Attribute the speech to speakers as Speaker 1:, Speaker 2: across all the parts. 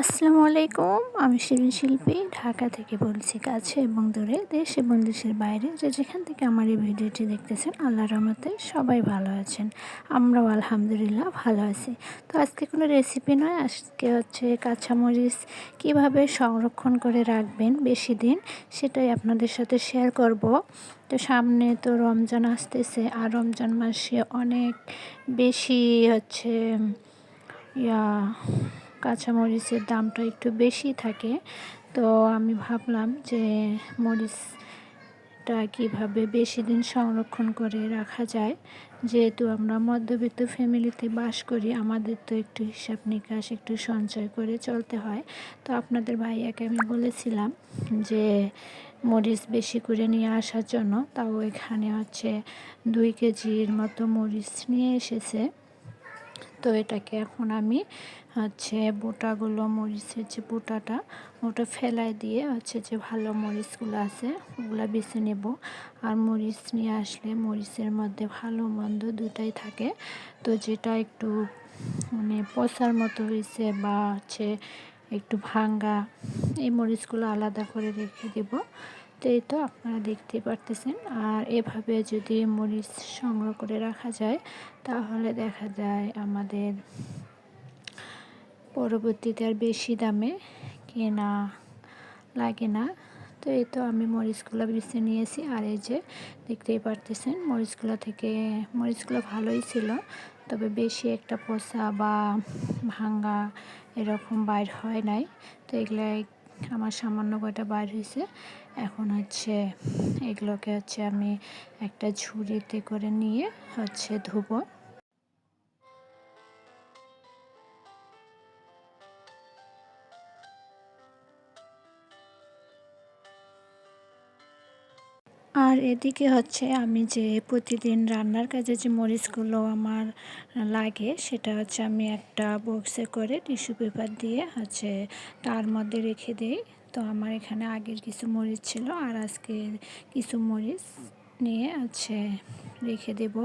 Speaker 1: আসসালামু আলাইকুম, আমি শিরিন শিল্পী, ঢাকা থেকে বলছি কাছে এবং দূরে, দেশ এবং দেশের বাইরে। যে যেখান থেকে আমার এই ভিডিওটি দেখতেছেন আল্লাহ রহমতে সবাই ভালো আছেন। আমরাও আলহামদুলিল্লাহ ভালো আছি। তো আজকে কোনো রেসিপি নয়, আজকে হচ্ছে কাঁচামরিচ কীভাবে সংরক্ষণ করে রাখবেন বেশি দিন, সেটাই আপনাদের সাথে শেয়ার করব। তো সামনে তো রমজান আসতেছে, আর রমজান মাসে অনেক বেশি হচ্ছে, ইয়া কাঁচামরিচের দামটা একটু বেশি থাকে, তো আমি ভাবলাম যে মরিচটা কীভাবে বেশি দিন সংরক্ষণ করে রাখা যায়। যেহেতু আমরা মধ্যবিত্ত ফ্যামিলিতে বাস করি, আমাদের তো একটু হিসাব নিকাশ, একটু সঞ্চয় করে চলতে হয়। তো আপনাদের ভাইয়াকে আমি বলেছিলাম যে মরিচ বেশি করে নিয়ে আসার জন্য, তাও এখানে হচ্ছে দুই কেজির মতো মরিচ নিয়ে এসেছে। তো এটাকে এখন আমি হচ্ছে বোটাগুলো মরিচের যে বোটাটা, ওটা ফেলাই দিয়ে হচ্ছে যে ভালো মরিচগুলো আছে, ওগুলো বেছে নেব। আর মরিচ নিয়ে আসলে মরিচের মধ্যে ভালো মন্দ দুটাই থাকে। তো যেটা একটু মানে পচার মতো হয়েছে বা হচ্ছে একটু ভাঙ্গা, এই মরিচগুলো আলাদা করে রেখে দেব। তো এই তো আপনারা দেখতে পারতেছেন। আর এভাবে যদি মরিচ সংগ্রহ করে রাখা যায়, তাহলে দেখা যায় আমাদের পরবর্তীতে আর বেশি দামে কেনা লাগে না। তো এই তো আমি মরিচগুলো বেছে নিয়েছি। আর এই যে দেখতেই পারতেছেন, মরিচগুলো থেকে, মরিচগুলো ভালোই ছিল। তবে বেশি একটা পোষা বা ভাঙ্গা এরকম বাইর হয় নাই। তো এগুলো আমার সামান্য কয়টা বাইর হয়েছে এখন হচ্ছে এগুলোকে হচ্ছে আমি একটা ঝুড়িতে করে নিয়ে হচ্ছে ধুবো। আর এদিকে হচ্ছে আমি যে প্রতিদিন রান্নার কাজে যে মরিচগুলো আমার লাগে, সেটা হচ্ছে আমি একটা বক্সে করে টিস্যু পেপার দিয়ে হচ্ছে তার মধ্যে রেখে দিই। তো আমার এখানে আগের কিছু মরিচ ছিল আর আজকে কিছু মরিচ নিয়ে হচ্ছে রেখে দেব।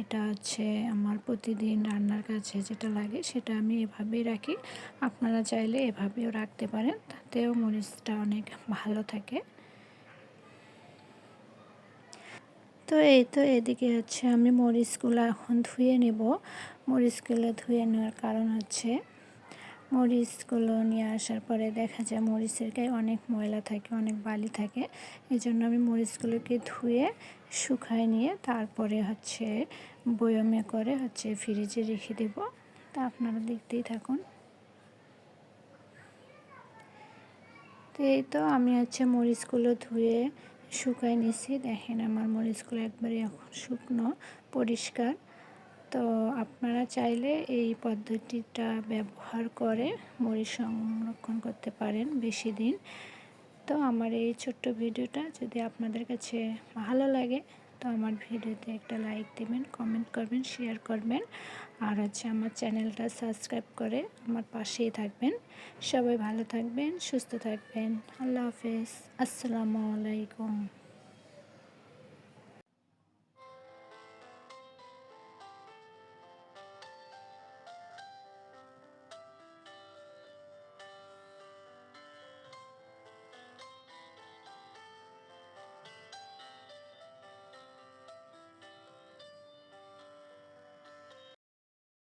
Speaker 1: এটা হচ্ছে আমার প্রতিদিন রান্নার কাছে যেটা লাগে সেটা আমি এভাবেই রাখি। আপনারা চাইলে এভাবেও রাখতে পারেন, তাতেও মরিচটা অনেক ভালো থাকে। তো এই তো এদিকে হচ্ছে আমি মরিচগুলো এখন ধুয়ে নেব। মরিচগুলো ধুয়ে নেওয়ার কারণ হচ্ছে মরিচগুলো নিয়ে আসার পরে দেখা যায় মরিচের গায়ে অনেক ময়লা থাকে, অনেক বালি থাকে। এই জন্য আমি মরিচগুলোকে ধুয়ে শুকায় নিয়ে তারপরে হচ্ছে বয়মে করে হচ্ছে ফ্রিজে রেখে দেব। তা আপনারা দেখতেই থাকুন। তো এই তো আমি হচ্ছে মরিচগুলো ধুয়ে শুকাই নিছি। দেখেন আমার মরিচগুলো একবারে এখন শুকনো, পরিষ্কার। তো আপনারা চাইলে এই পদ্ধতিটা ব্যবহার করে মরিচ সংরক্ষণ করতে পারেন বেশি দিন। তো আমার এই ছোট্ট ভিডিওটা যদি আপনাদের কাছে ভালো লাগে তো আমার ভিডিওতে একটা লাইক দেবেন কমেন্ট করবেন শেয়ার করবেন। আর হচ্ছে আমার চ্যানেলটা সাবস্ক্রাইব করে আমার পাশেই থাকবেন। সবাই ভালো থাকবেন, সুস্থ থাকবেন। আল্লাহ হাফেজ। আসসালামু আলাইকুম।